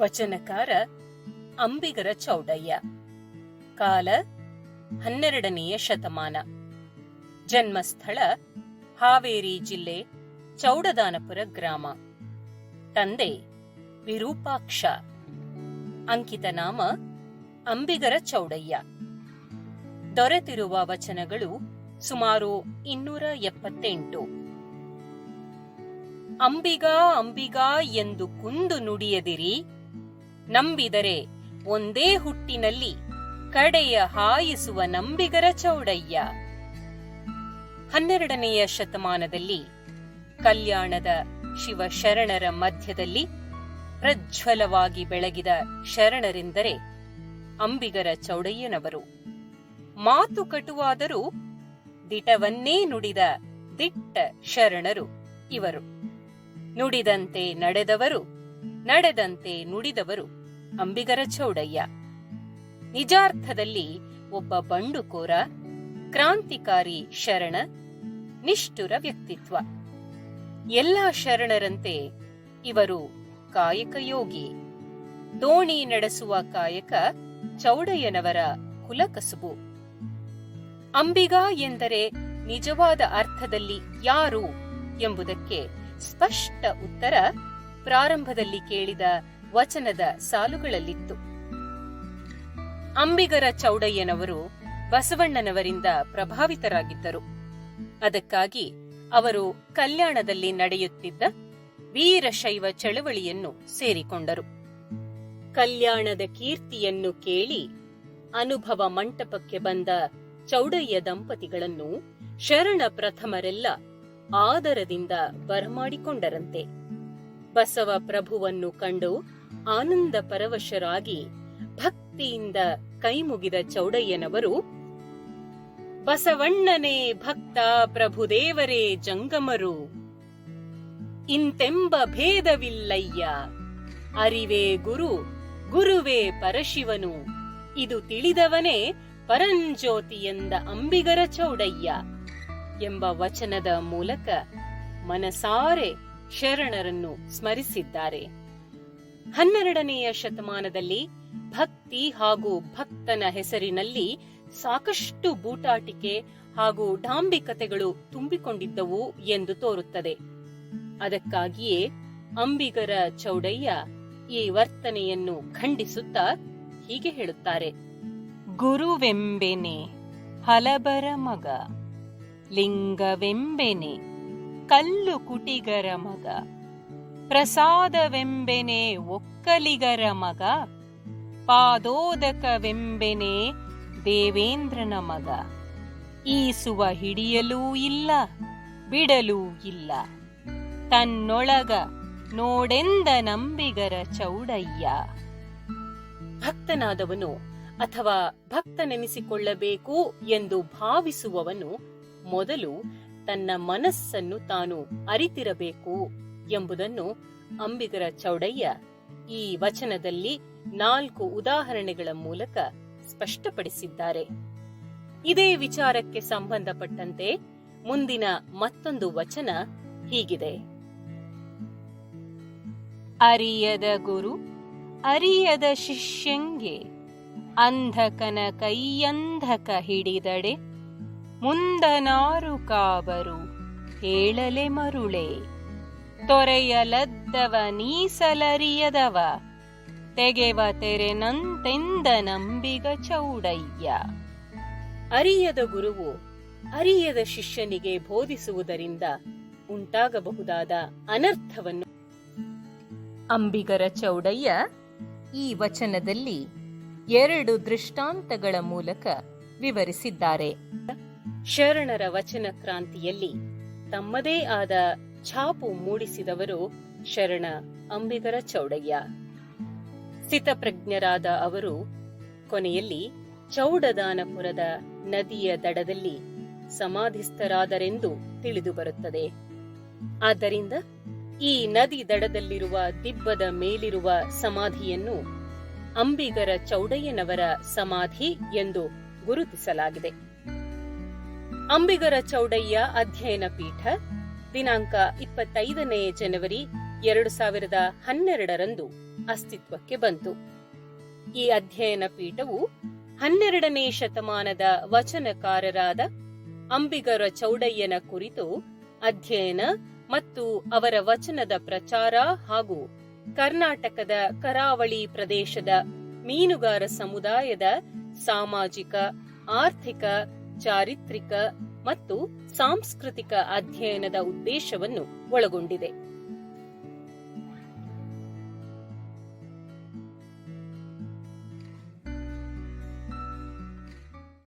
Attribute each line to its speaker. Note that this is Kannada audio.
Speaker 1: ವಚನಕಾರ ಅಂಬಿಗರ ಚೌಡಯ್ಯ. ಕಾಲ ಹನ್ನೆರಡನೆಯ ಶತಮಾನ. ಜನ್ಮಸ್ಥಳ ಹಾವೇರಿ ಜಿಲ್ಲೆ ಚೌಡದಾನಪುರ ಗ್ರಾಮ. ತಂದೆ ವಿರೂಪಾಕ್ಷ. ಅಂಕಿತ ನಾಮ ಅಂಬಿಗರ ಚೌಡಯ್ಯ. ದೊರೆತಿರುವ ವಚನಗಳು ಸುಮಾರು ಇನ್ನೂರ ಎಪ್ಪತ್ತೆಂಟು. ಅಂಬಿಗಾ ಅಂಬಿಗಾ ಎಂದು ಕುಂದು ನುಡಿಯದಿರಿ ನಂಬಿದರೆ ಒಂದೇ ಹುಟ್ಟಿನಲ್ಲಿ ಕಡೆಯ ಹಾಯಿಸುವ ನಂಬಿಗರ ಚೌಡಯ್ಯ. ಹನ್ನೆರಡನೆಯ ಶತಮಾನದಲ್ಲಿ ಕಲ್ಯಾಣದ ಶಿವಶರಣರ ಮಧ್ಯದಲ್ಲಿ ಪ್ರಜ್ವಲವಾಗಿ ಬೆಳಗಿದ ಶರಣರೆಂದರೆ ಅಂಬಿಗರ ಚೌಡಯ್ಯನವರು. ಮಾತು ಕಟುವಾದರೂ ದಿಟವನ್ನೇ ನುಡಿದ ದಿಟ್ಟ ಶರಣರು ಇವರು. ನುಡಿದಂತೆ ನಡೆದವರು ನಡೆದಂತೆ ನುಡಿದವರು ಅಂಬಿಗರ ಚೌಡಯ್ಯ. ನಿಜಾರ್ಥದಲ್ಲಿ ಒಬ್ಬ ಬಂಡುಕೋರ, ಕ್ರಾಂತಿಕಾರಿ ಶರಣ, ನಿಷ್ಠುರ ವ್ಯಕ್ತಿತ್ವ. ಎಲ್ಲ ಶರಣರಂತೆ ಇವರು ಕಾಯಕಯೋಗಿ ದೋಣಿ ನಡೆಸುವ ಕಾಯಕ ಚೌಡಯ್ಯನವರ ಕುಲಕಸುಬು. ಅಂಬಿಗ ಎಂದರೆ ನಿಜವಾದ ಅರ್ಥದಲ್ಲಿ ಯಾರು ಎಂಬುದಕ್ಕೆ ಸ್ಪಷ್ಟ ಉತ್ತರ ಪ್ರಾರಂಭದಲ್ಲಿ ಕೇಳಿದ ವಚನದ ಸಾಲುಗಳಲ್ಲಿತ್ತು. ಅಂಬಿಗರ ಚೌಡಯ್ಯನವರು ಬಸವಣ್ಣನವರಿಂದ ಪ್ರಭಾವಿತರಾಗಿದ್ದರು. ಅದಕ್ಕಾಗಿ ಅವರು ಕಲ್ಯಾಣದಲ್ಲಿ ನಡೆಯುತ್ತಿದ್ದ ವೀರಶೈವ ಚಳವಳಿಯನ್ನು ಸೇರಿಕೊಂಡರು. ಕಲ್ಯಾಣದ ಕೀರ್ತಿಯನ್ನು ಕೇಳಿ ಅನುಭವ ಮಂಟಪಕ್ಕೆ ಬಂದ ಚೌಡಯ್ಯ ದಂಪತಿಗಳನ್ನು ಶರಣ ಪ್ರಥಮರೆಲ್ಲ ಆದರದಿಂದ ಬರಮಾಡಿಕೊಂಡರಂತೆ. ಬಸವ ಪ್ರಭುವನ್ನು ಕಂಡು ಆನಂದ ಪರವಶರಾಗಿ ಭಕ್ತಿಯಿಂದ ಕೈಮುಗಿದ ಚೌಡಯ್ಯನವರು, ಬಸವಣ್ಣನೇ ಭಕ್ತ ಪ್ರಭುದೇವರೇ ಜಂಗಮರು, ಇಂತೆಂಬ ಭೇದವಿಲ್ಲಯ್ಯ, ಅರಿವೇ ಗುರು, ಗುರುವೇ ಪರಶಿವನು, ಇದು ತಿಳಿದವನೇ ಪರಂಜ್ಯೋತಿ ಎಂದ ಅಂಬಿಗರ ಚೌಡಯ್ಯ ಎಂಬ ವಚನದ ಮೂಲಕ ಮನಸಾರೆ ಶರಣರನ್ನು ಸ್ಮರಿಸಿದ್ದಾರೆ. ಹನ್ನೆರಡನೆಯ ಶತಮಾನದಲ್ಲಿ ಭಕ್ತಿ ಹಾಗೂ ಭಕ್ತನ ಹೆಸರಿನಲ್ಲಿ ಸಾಕಷ್ಟು ಬೂಟಾಟಿಕೆ ಹಾಗೂ ಡಾಂಬಿಕತೆಗಳು ತುಂಬಿಕೊಂಡಿದ್ದವು ಎಂದು ತೋರುತ್ತದೆ. ಅದಕ್ಕಾಗಿಯೇ ಅಂಬಿಗರ ಚೌಡಯ್ಯ ಈ ವರ್ತನೆಯನ್ನು ಖಂಡಿಸುತ್ತಾ ಹೀಗೆ ಹೇಳುತ್ತಾರೆ. ಗುರುವೆಂಬೆನೆ, ಹಲಬರ ಮಗ, ಲಿಂಗವೆಂಬೆನೆ ಕಲ್ಲು ಕುಟಿಗರ ಮಗ. ಪ್ರಸಾದವೆಂಬೆನೆ ಒಕ್ಕಲಿಗರ ಮಗ. ಪಾದೋದಕವೆಂಬೆನೆ ದೇವೇಂದ್ರನ ಮಗ. ಈಸುವ ಹಿಡಿಯಲೂ ಇಲ್ಲ, ಬಿಡಲೂ ಇಲ್ಲ. ತನ್ನೊಳಗ ನೋಡೆಂದ ನಂಬಿಗರ ಚೌಡಯ್ಯ. ಭಕ್ತನಾದವನು ಅಥವಾ ಭಕ್ತನೆನಿಸಿಕೊಳ್ಳಬೇಕು ಎಂದು ಭಾವಿಸುವವನು ಮೊದಲು ತನ್ನ ಮನಸ್ಸನ್ನು ತಾನು ಅರಿತಿರಬೇಕು ಎಂಬುದನ್ನು ಅಂಬಿಗರ ಚೌಡಯ್ಯ ಈ ವಚನದಲ್ಲಿ ನಾಲ್ಕು ಉದಾಹರಣೆಗಳ ಮೂಲಕ ಸ್ಪಷ್ಟಪಡಿಸಿದ್ದಾರೆ. ಇದೇ ವಿಚಾರಕ್ಕೆ ಸಂಬಂಧಪಟ್ಟಂತೆ ಮುಂದಿನ ಮತ್ತೊಂದು ವಚನ ಹೀಗಿದೆ. ಅರಿಯದ ಗುರು, ಅರಿಯದ ಶಿಷ್ಯಂಗೆ ಅಂಧಕನ ಕೈಯಂಧಕ ಹಿಡಿದಡೆ. ಮುಂದನಾರು ಕಾವರು ಹೇಳಲೆ ಮರುಳೆ. ತೊರೆಯಲದ್ದವ ನೀಸಲರಿಯದವ, ತೆಗೆವ ತೆರೆನಂತೆಂದ ನಂಬಿಗ ಚೌಡಯ್ಯ. ಅರಿಯದ ಗುರುವು ಅರಿಯದ ಶಿಷ್ಯನಿಗೆ ಬೋಧಿಸುವುದರಿಂದ ಉಂಟಾಗಬಹುದಾದ ಅನರ್ಥವನ್ನು. ಅಂಬಿಗರ ಚೌಡಯ್ಯ ಈ ವಚನದಲ್ಲಿ ಎರಡು ದೃಷ್ಟಾಂತಗಳ ಮೂಲಕ ವಿವರಿಸಿದ್ದಾರೆ. ಶರಣರ ವಚನ ಕ್ರಾಂತಿಯಲ್ಲಿ ತಮ್ಮದೇ ಆದ ಛಾಪು ಮೂಡಿಸಿದವರು ಶರಣ ಅಂಬಿಗರ ಚೌಡಯ್ಯ. ಸ್ಥಿತಪ್ರಜ್ಞರಾದ ಅವರು ಕೊನೆಯಲ್ಲಿ ಚೌಡದಾನಪುರದ ನದಿಯ ದಡದಲ್ಲಿ ಸಮಾಧಿಸ್ಥರಾದರೆಂದು ತಿಳಿದುಬರುತ್ತದೆ ಆದ್ದರಿಂದ ಈ ನದಿ ದಡದಲ್ಲಿರುವ ದಿಬ್ಬದ ಮೇಲಿರುವ ಸಮಾಧಿಯನ್ನು ಅಂಬಿಗರ ಚೌಡಯ್ಯನವರ ಸಮಾಧಿ ಎಂದು ಗುರುತಿಸಲಾಗಿದೆ. ಅಂಬಿಗರ ಚೌಡಯ್ಯ ಅಧ್ಯಯನ ಪೀಠ, ದಿನಾಂಕ ಇಪ್ಪತ್ತೈದನೇ ಜನವರಿ ಎರಡು ಸಾವಿರದ ಹನ್ನೆರಡರಂದು ಅಸ್ತಿತ್ವಕ್ಕೆ ಬಂತು. ಈ ಅಧ್ಯಯನ ಪೀಠವು ಹನ್ನೆರಡನೇ ಶತಮಾನದ ವಚನಕಾರರಾದ ಅಂಬಿಗರ ಚೌಡಯ್ಯನ ಕುರಿತು ಅಧ್ಯಯನ ಮತ್ತು ಅವರ ವಚನದ ಪ್ರಚಾರ ಹಾಗೂ ಕರ್ನಾಟಕದ ಕರಾವಳಿ ಪ್ರದೇಶದ ಮೀನುಗಾರ ಸಮುದಾಯದ ಸಾಮಾಜಿಕ, ಆರ್ಥಿಕ ಚಾರಿತ್ರಿಕ ಮತ್ತು ಸಾಂಸ್ಕೃತಿಕ ಅಧ್ಯಯನದ ಉದ್ದೇಶವನ್ನು ಒಳಗೊಂಡಿದೆ.